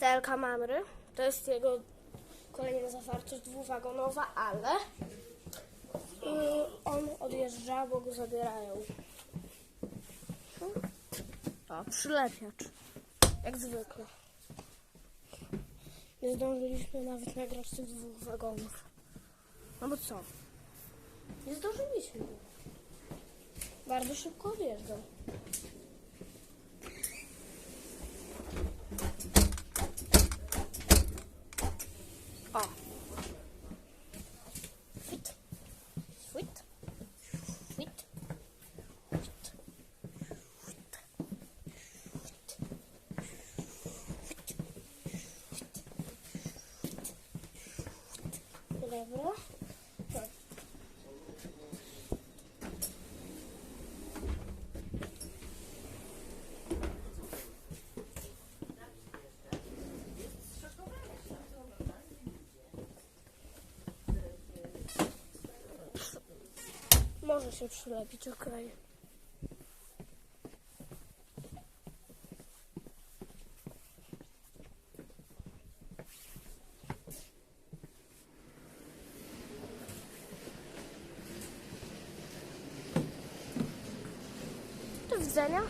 TLK Mamry. To jest jego kolejna zawartość dwuwagonowa, ale yy, on odjeżdża, bo go zabierają. O, przylepiacz. Jak zwykle. Nie zdążyliśmy nawet nagrać tych dwóch wagonów. No bo co? Nie zdążyliśmy. Bardzo szybko odjeżdżał. Dobra. Może się przylepić, okej. do widzenia.